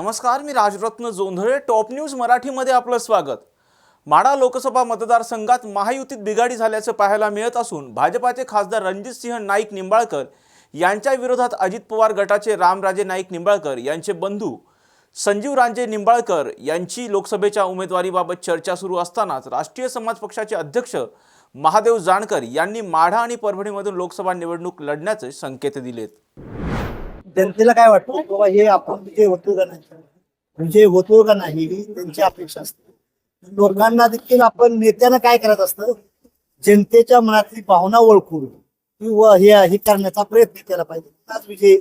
नमस्कार मी Rajratna Jondhale top news मराठीमध्ये आपलं स्वागत. माढा लोकसभा मतदारसंघात महायुतीत बिघाडी झाल्याचं पाहायला मिळत असून भाजपाचे खासदार रणजितसिंह नाईक निंबाळकर यांच्या विरोधात अजित पवार गटाचे रामराजे नाईक निंबाळकर यांचे बंधू संजीव रांजे निंबाळकर यांची लोकसभेच्या उमेदवारीबाबत चर्चा सुरू असतानाच राष्ट्रीय समाज पक्षाचे अध्यक्ष महादेव जानकर यांनी माढा आणि परभणीमधून लोकसभा निवडणूक लढण्याचे संकेत दिलेत. जनतेला काय वाटतं? बाबा हे आपण विजय होतो का नाही विजय होतो का नाही ही त्यांची अपेक्षा असते. लोकांना देखील आपण नेत्यानं काय करत असतं? जनतेच्या मनातली भावना ओळखून किंवा हे हे करण्याचा प्रयत्न केला पाहिजे. आज विजय.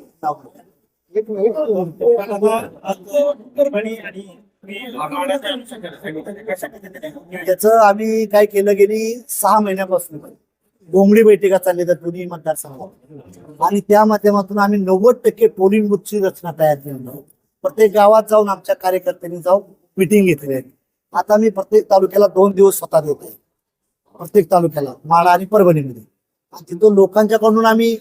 त्याचं आम्ही काय केलं गेली सहा महिन्यापासून. बोंगडी बैठका चालली तर दोन्ही मतदारसंघात. आणि त्या माध्यमातून आम्ही नव्वद टक्के पोलिंग बुथची रचना तयार केली. आहे. प्रत्येक गावात जाऊन आमच्या कार्यकर्त्यांनी जाऊन मिटिंग घेतली आहे. आता मी प्रत्येक तालुक्याला दोन दिवस स्वतः देतो प्रत्येक तालुक्याला माळा आणि परभणीमध्ये. आणि तिथून लोकांच्याकडून आम्ही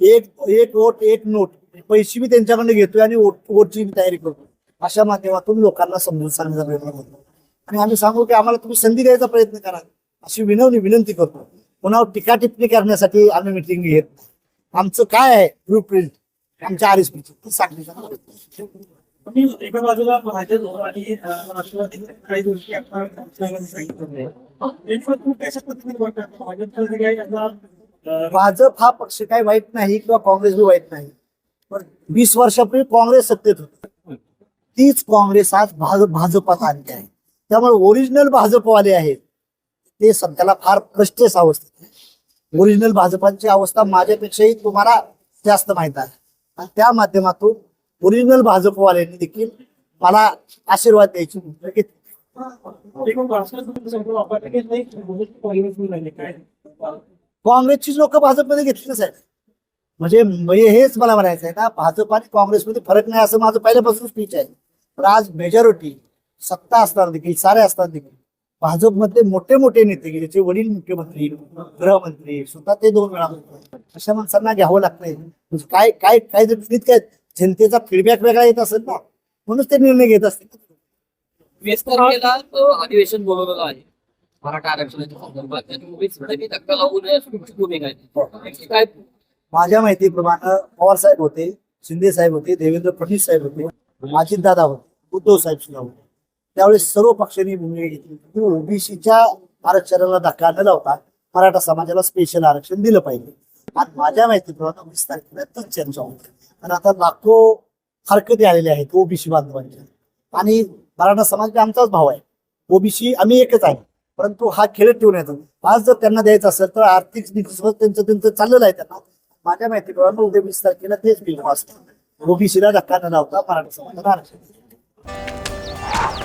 एक एक वोट एक नोट पैसे मी त्यांच्याकडनं घेतोय आणि वोट वोटची मी तयारी करतो अशा माध्यमातून लोकांना समजून सांगण्याचा प्रयत्न करतो आणि आम्ही सांगू की आम्हाला तुम्ही संधी द्यायचा प्रयत्न करा. अशी विनवणी विनंती करतो कोणावर टीका टिप्पणी करण्यासाठी आम्ही मिटिंग घेत. आमचं काय आहे? ब्लू प्रिंट आमच्या आर एस. एका बाजूला भाजप आणि काही गोष्टी भाजप हा पक्ष काही वाईट नाही किंवा काँग्रेस बी वाईट नाही. पण वीस वर्षापूर्वी काँग्रेस सत्तेत होती. तीच काँग्रेस आज भाजप भाजपात आली आहे. त्यामुळे ओरिजिनल भाजपवाले आहेत. ते सध्याला फार प्रश्नेस अवस्थेत ओरिजिनल भाजपांची अवस्था माझ्यापेक्षाही तुम्हाला जास्त माहीत आहे. त्या माध्यमातून ओरिजिनल भाजपवाल्यांनी देखील मला आशीर्वाद द्यायची भूमिका घेतली. काँग्रेस काँग्रेसची लोक भाजपमध्ये घेतलीच आहे म्हणजे म्हणजे हेच मला म्हणायचं आहे ना भाजप आणि काँग्रेसमध्ये फरक नाही असं माझं पहिल्यापासून स्पीच आहे. पण आज मेजॉरिटी सत्ता असताना देखील सारे असताना देखील. भाजपमधले मोठे मोठे नेते ज्याचे वडील मुख्यमंत्री गृहमंत्री स्वतः ते दोन वेळा. अशा माणसांना घ्यावं लागतंय. म्हणजे काय काय काय काय जनतेचा फीडबॅक वेगळा येत असेल ना म्हणूनच ते निर्णय घेत असतील. अधिवेशन बोलवलेलं आहे. मराठा आरक्षणाच्या संदर्भात माझ्या माहितीप्रमाणे पवार साहेब होते शिंदे साहेब होते देवेंद्र फडणवीस साहेब होते अजित दादा होते उद्धव साहेब सुद्धा होते. त्यावेळेस सर्व पक्षांनी भूमिका घेतली की ओबीसीच्या आरक्षणाला धक्का न लावता मराठा समाजाला स्पेशल आरक्षण दिलं पाहिजे. आणि माझ्या माहितीप्रमाणे वीस तारखेला चर्चा होती आणि आता लाखो हरकती आलेल्या आहेत ओबीसी बांधवांच्या. आणि मराठा समाज आमचाच भाव आहे. ओबीसी आम्ही एकच आहे. परंतु हा खेळ ठेवून येतो. आज जर त्यांना द्यायचं असेल तर आर्थिक त्यांचं त्यांचं चाललेलं आहे त्यांना. माझ्या माहितीप्रमाणे उद्या वीस तारखेला तेच बिल असतं ओबीसीला धक्का न लावता मराठा समाजाला आरक्षण